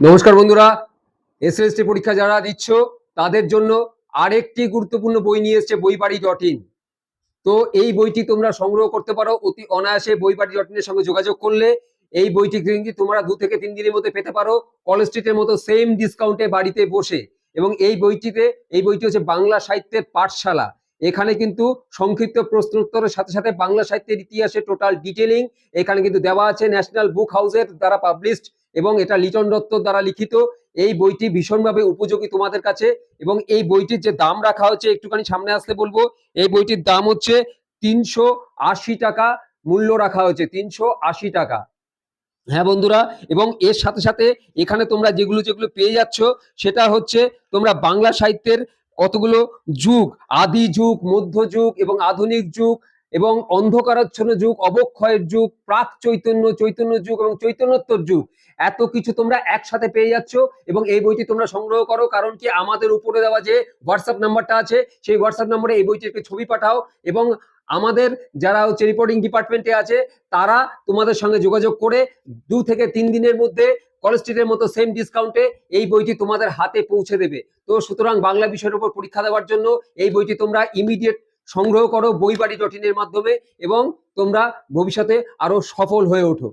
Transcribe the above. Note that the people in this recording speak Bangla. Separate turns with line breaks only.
নমস্কার বন্ধুরা এসএসটি পরীক্ষা যারা দিচ্ছ, তাদের জন্য আরেকটি গুরুত্বপূর্ণ বই নিয়ে এসেছে বইবাড়ি ডট ইন। তো এই বইটি তোমরা সংগ্রহ করতে পারো, অতি অনায়াসে বইবাড়ি ডট ইনের সঙ্গে যোগাযোগ করলে এই বইটি কিন্তু তোমরা দু থেকে তিন দিনের মধ্যে পেতে পারো, কলেজ স্ট্রিটের মতো সেম ডিসকাউন্টে বাড়িতে বসে। এবং এই বইটিতে, এই বইটি হচ্ছে বাংলা সাহিত্যের পাঠশালা। এখানে কিন্তু সংক্ষিপ্ত প্রশ্ন উত্তরের সাথে সাথে বাংলা সাহিত্যের ইতিহাসে টোটাল ডিটেলিং এখানে কিন্তু দেওয়া আছে ন্যাশনাল বুক হাউসের দ্বারা পাবলিশড এবং এটা লিটন দত্তর দ্বারা লিখিত। এই বইটি ভীষণভাবে উপযোগী তোমাদের কাছে এবং এই বইটির যে দাম রাখা হচ্ছে একটুখানি সামনে আসলে বলব, এই বইটির দাম হচ্ছে তিনশো আশি টাকা, মূল্য রাখা হয়েছে তিনশো আশি টাকা। হ্যাঁ বন্ধুরা, এবং এর সাথে সাথে এখানে তোমরা যেগুলো যেগুলো পেয়ে যাচ্ছ, সেটা হচ্ছে তোমরা বাংলা সাহিত্যের কতগুলো যুগ, আদি যুগ মধ্যযুগ এবং আধুনিক যুগ এবং অন্ধকারাচ্ছন্ন যুগ, অবক্ষয়ের যুগ, প্রাক চৈতন্য চৈতন্য যুগ এবং চৈতন্যোত্তর যুগ। এত কিছু তোমরা একসাথে পেয়ে যাচ্ছ এবং এই বইটি তোমরা সংগ্রহ করো কারণ কি আমাদের উপরে দেওয়া যে হোয়াটসঅ্যাপ নাম্বারটা আছে, সেই হোয়াটসঅ্যাপ নাম্বারে এই বইটির একটি ছবি পাঠাও এবং আমাদের যারা হচ্ছে রিপোর্টিং ডিপার্টমেন্টে আছে, তারা তোমাদের সঙ্গে যোগাযোগ করে দু থেকে তিন দিনের মধ্যে কলেজ স্ট্রিটের মতো সেম ডিসকাউন্টে এই বইটি তোমাদের হাতে পৌঁছে দেবে। তো সুতরাং বাংলা বিষয়ের উপর পরীক্ষা দেওয়ার জন্য এই বইটি তোমরা ইমিডিয়েট সংগ্রহ করো বইবাড়ি ডট জটিনের মাধ্যমে এবং তোমরা ভবিষ্যতে আরও সফল হয়ে ওঠো।